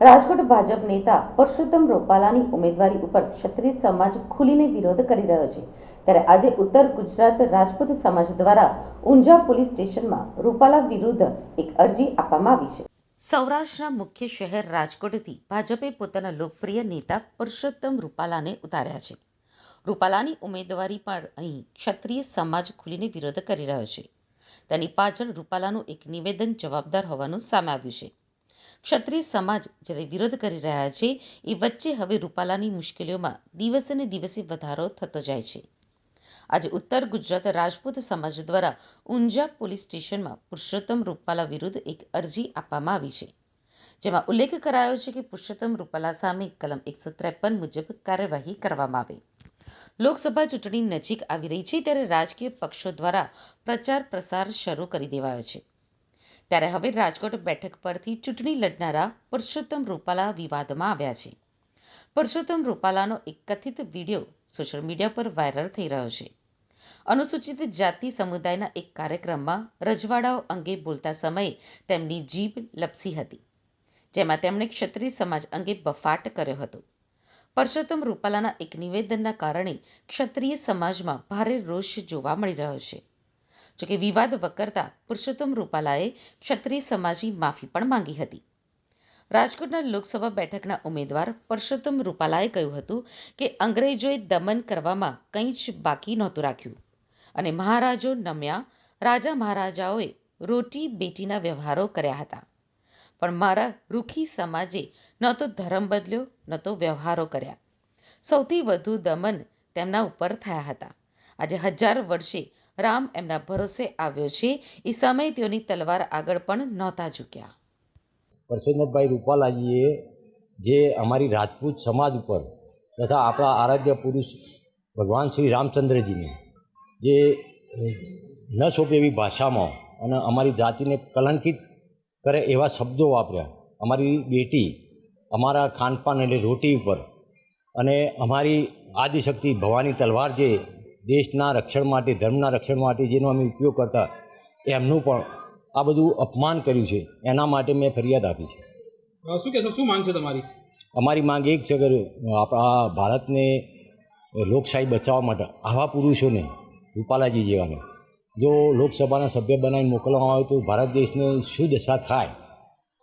રાજકોટ ભાજપ નેતા પરસોત્તમ રૂપાલાની ઉમેદવારી ઉપર ક્ષત્રિય સમાજ ખુલીને વિરોધ કરી રહ્યો છે. ત્યારે આજે ઉત્તર ગુજરાત રાજપૂત સમાજ દ્વારા ઊંઝા પોલીસ સ્ટેશનમાં રૂપાલા વિરુદ્ધ એક અરજી આપવામાં આવી છે. સૌરાષ્ટ્રના મુખ્ય શહેર રાજકોટથી ભાજપે પોતાના લોકપ્રિય નેતા પરસોત્તમ રૂપાલાને ઉતાર્યા છે. રૂપાલાની ઉમેદવારી પર અહીં ક્ષત્રિય સમાજ ખુલીને વિરોધ કરી રહ્યો છે. તેની પાછળ રૂપાલાનું એક નિવેદન જવાબદાર હોવાનું સામે આવ્યું છે. ક્ષત્રિય સમાજ જ્યારે વિરોધ કરી રહ્યા છે, એ વચ્ચે હવે રૂપાલાની મુશ્કેલીઓમાં દિવસે ને દિવસે વધારો થતો જાય છે. આજે ઉત્તર ગુજરાત રાજપૂત સમાજ દ્વારા ઊંઝા પોલીસ સ્ટેશનમાં પુરુષોત્તમ રૂપાલા વિરુદ્ધ એક અરજી આપવામાં આવી છે. જેમાં ઉલ્લેખ કરાયો છે કે પુરુષોત્તમ રૂપાલા સામે કલમ એકસો ત્રેપન મુજબ કાર્યવાહી કરવામાં આવે. લોકસભા ચૂંટણી નજીક આવી રહી છે ત્યારે રાજકીય પક્ષો દ્વારા પ્રચાર પ્રસાર શરૂ કરી દેવાયો છે. ત્યારે હવે રાજકોટ બેઠક પરથી ચૂંટણી લડનારા પુરુષોત્તમ રૂપાલા વિવાદમાં આવ્યા છે. પુરુષોત્તમ રૂપાલાનો એક કથિત વીડિયો સોશિયલ મીડિયા પર વાયરલ થઈ રહ્યો છે. અનુસૂચિત જાતિ સમુદાયના એક કાર્યક્રમમાં રજવાડાઓ અંગે બોલતા સમયે તેમની જીભ લપસી હતી, જેમાં તેમણે ક્ષત્રિય સમાજ અંગે બફાટ કર્યો હતો. પરસોત્તમ રૂપાલાના એક નિવેદનના કારણે ક્ષત્રિય સમાજમાં ભારે રોષ જોવા મળી રહ્યો છે. જોકે વિવાદ વકરતા પુરુષોત્તમ રૂપાલાએ ક્ષત્રિય સમાજની માફી પણ માંગી હતી. રાજકોટના લોકસભા બેઠકના ઉમેદવાર પરસોત્તમ રૂપાલાએ કહ્યું હતું કે અંગ્રેજોએ દમન કરવામાં કંઈ જ બાકી નહોતું રાખ્યું અને મહારાજો નમ્યા રાજા મહારાજાઓએ રોટી બેટીના વ્યવહારો કર્યા હતા. પણ મારા રૂખી સમાજે ન તો ધર્મ બદલ્યો, ન તો વ્યવહારો કર્યા. સૌથી વધુ દમન તેમના ઉપર થયા હતા. આજે હજાર વર્ષે રામ એમના ભરોસે આવ્યો છે. એ સમયે તેઓની તલવાર આગળ પણ નહોતા ઝૂક્યા. પરસોત્તમભાઈ રૂપાલાજીએ જે અમારી રાજપૂત સમાજ ઉપર તથા આપણા આરાધ્ય પુરુષ ભગવાન શ્રી રામચંદ્રજીને જે ન સોંપે એવી ભાષામાં અને અમારી જાતિને કલંકિત કરે એવા શબ્દો વાપર્યા. અમારી બેટી અમારા ખાનપાન એટલે રોટી ઉપર અને અમારી આદિશક્તિ ભવાની તલવાર જે દેશના રક્ષણ માટે ધર્મના રક્ષણ માટે જેનો અમે ઉપયોગ કરતા એમનું પણ આ બધું અપમાન કર્યું છે. એના માટે મેં ફરિયાદ આપી છે. શું કહેશો? શું માંગ છે તમારી? અમારી માંગ એક છે કે આપણા ભારતને લોકશાહી બચાવવા માટે આવા પુરુષોને રૂપાલાજી જેવાને જો લોકસભાના સભ્ય બનાવીને મોકલવામાં આવે તો ભારત દેશને શું દશા થાય.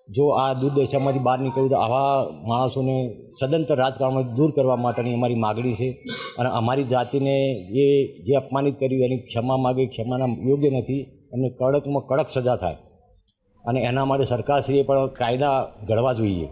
જો આ દુર્દશામાંથી બહાર નીકળવું તો આવા માણસોને સદંતર રાજકારણમાંથી દૂર કરવા માટેની અમારી માગણી છે. અને અમારી જાતિને જે જે અપમાનિત કર્યું એની ક્ષમા માગે, ક્ષમાના યોગ્ય નથી, એમને કડકમાં કડક સજા થાય. અને એના માટે સરકારશ્રીએ પણ કાયદા ઘડવા જોઈએ.